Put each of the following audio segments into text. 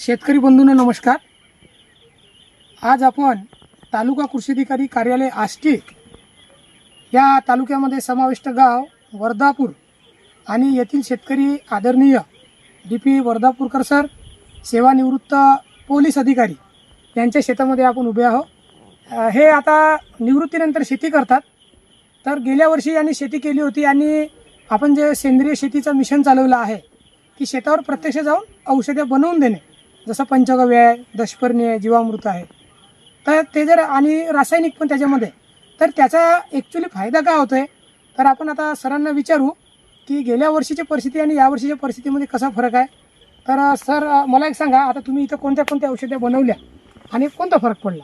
शेतकरी बंधूंना नमस्कार. आज आपण तालुका कृषी अधिकारी कार्यालय आष्टी या तालुक्यामध्ये समाविष्ट गाव वर्धापूर आणि येथील शेतकरी आदरणीय डी पी वर्धापूरकर सर सेवानिवृत्त पोलीस अधिकारी यांच्या शेतामध्ये आपण उभे आहोत. हे आता निवृत्तीनंतर शेती करतात. तर गेल्या वर्षी यांनी शेती केली होती आणि आपण जे सेंद्रिय शेतीचं मिशन चालवलं आहे की शेतावर प्रत्यक्ष जाऊन औषधं बनवून देणे जसं पंचगव्य आहे दशपर्णी आहे जीवामृत आहे. तर ते जर आणि रासायनिक पण त्याच्यामध्ये तर त्याचा ॲक्च्युली फायदा काय होतो आहे तर आपण आता सरांना विचारू की गेल्या वर्षीची परिस्थिती आणि या वर्षीच्या परिस्थितीमध्ये कसा फरक आहे? तर सर मला एक सांगा आता तुम्ही इथं कोणत्या कोणत्या औषधं बनवल्या आणि कोणता फरक पडला?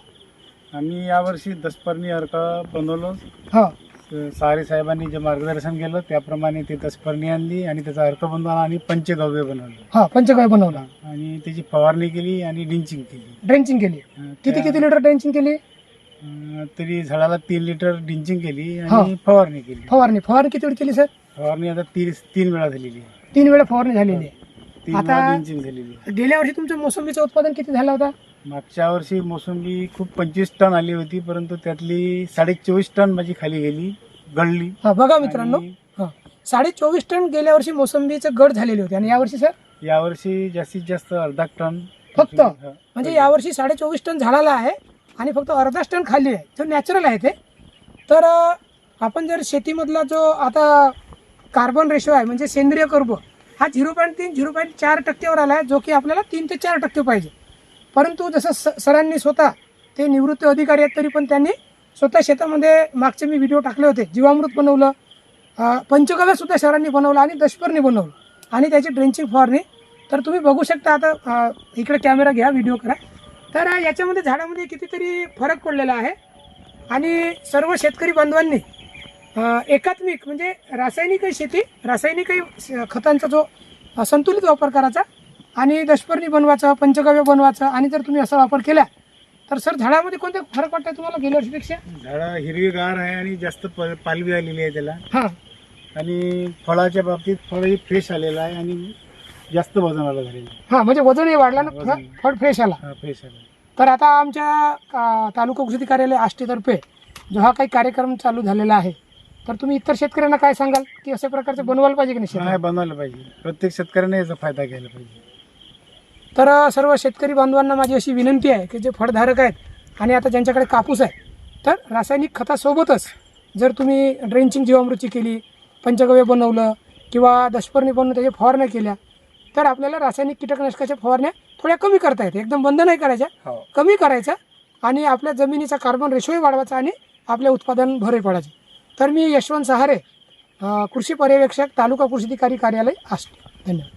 आम्ही यावर्षी दसपर्णी अर्क बनवलो. हो. सारे साहेबांनी जे मार्गदर्शन केलं त्याप्रमाणे ते दसपर्णी आणली आणि त्याचा अर्क बनवला आणि पंचगव्य बनवलं. हां पंचगव्य बनवला. आणि त्याची फवारणी केली आणि डिंचिंग केली. ड्रेंचिंग केली. अं, किती त्या- किती लिटर ड्रेंचिंग केली? अं, तरी झाडाला तीन लिटर डिंचिंग केली हा. आणि फवारणी केली. फवारणी फवारणी किती वेळ केली सर? फवारणी आता तीन तीन वेळा झालेली आहे. तीन वेळा फवारणी झालेली आहे. तीन आता- वेळा डिंचिंग झालेली आहे. गेल्या वर्षी तुमचं मोसंबीचं उत्पादन किती झालं होता? मागच्या वर्षी मोसंबी खूप पंचवीस टन आली होती परंतु त्यातली साडे चोवीस टन माझी खाली गेली. गळली. हा बघा मित्रांनो. आणि हा. साडे चोवीस टन गेल्या वर्षी मोसंबीचं गड झालेली होती. आणि यावर्षी सर? यावर्षी जास्तीत जास्त अर्धा टन. फक्त? हा. म्हणजे यावर्षी साडे चोवीस टन झाडाला आहे आणि फक्त अर्धाच टन खाली आहे. जो नॅचरल आहे ते. तर अं, आपण जर शेतीमधला जो आता कार्बन रेशो आहे म्हणजे सेंद्रिय कर्ब हा झिरो पॉईंट तीन झिरो पॉईंट चार टक्केवर आला आहे जो की आपल्याला तीन ते चार टक्के पाहिजे. परंतु जसं स सरांनी स्वतः ते निवृत्त अधिकारी आहेत तरी पण त्यांनी स्वतः शेतामध्ये मागचे मी व्हिडिओ टाकले होते. जीवामृत बनवलं. अं, पंचगव्य सुद्धा बनवलं आणि दशपरनी बनवलं. आणि त्याची ड्रेंचिंग फवारणी. तर तुम्ही बघू शकता आता इकडे कॅमेरा घ्या व्हिडिओ करा. तर याच्यामध्ये झाडामध्ये कितीतरी फरक पडलेला आहे. आणि सर्व शेतकरी बांधवांनी एकात्मिक म्हणजे रासायनिकही शेती रासायनिकही खतांचा जो संतुलित वापर करायचा आणि दशपर्णी बनवायचं पंचगव्य बनवायचं. आणि जर तुम्ही असा वापर केला तर सर झाडामध्ये कोणते फरक वाटतंय तुम्हाला गेल्या वर्षीपेक्षा? झाडं हिरवीगार आहे आणि जास्त प- पालवी आलेली आहे त्याला. हां. आणि फळाच्या बाबतीत फळही फ्रेश आलेलं आहे आणि जास्त वजनाला झालेलं आहे. हां म्हणजे वजनही वाढला ना? फळ वजन. फळ फ्रेश आला. हा फ्रेश आला. तर आता आमच्या अ, तालुका कृषी कार्यालय आष्टीतर्फे जो हा काही कार्यक्रम चालू झालेला आहे तर तुम्ही इतर शेतकऱ्यांना काय सांगाल? की अशा प्रकारचं बनवायला पाहिजे की नाही हा शेतात? बनवायला पाहिजे. प्रत्येक शेतकऱ्याने याचा फायदा घ्यायला पाहिजे. तर सर्व शेतकरी बांधवांना माझी अशी विनंती आहे की जे फळधारक आहेत आणि आता ज्यांच्याकडे कापूस आहे तर रासायनिक खतासोबतच जर तुम्ही ड्रेंचिंग जीवामृतची केली पंचगव्य बनवलं किंवा दशपर्णी बनवून त्याच्या फवारण्या केल्या तर आपल्याला रासायनिक कीटकनाशकाच्या फवारण्या थोड्या कमी करता येते एकदम बंद नाही करायच्या. हो. कमी करायचा आणि आपल्या जमिनीचा कार्बन रेशोही वाढवायचा आणि आपले उत्पादन भरे पडायचे. तर मी यशवंत सहारे कृषी पर्यवेक्षक तालुका कृषी अधिकारी कार्यालय आष्टी. धन्यवाद.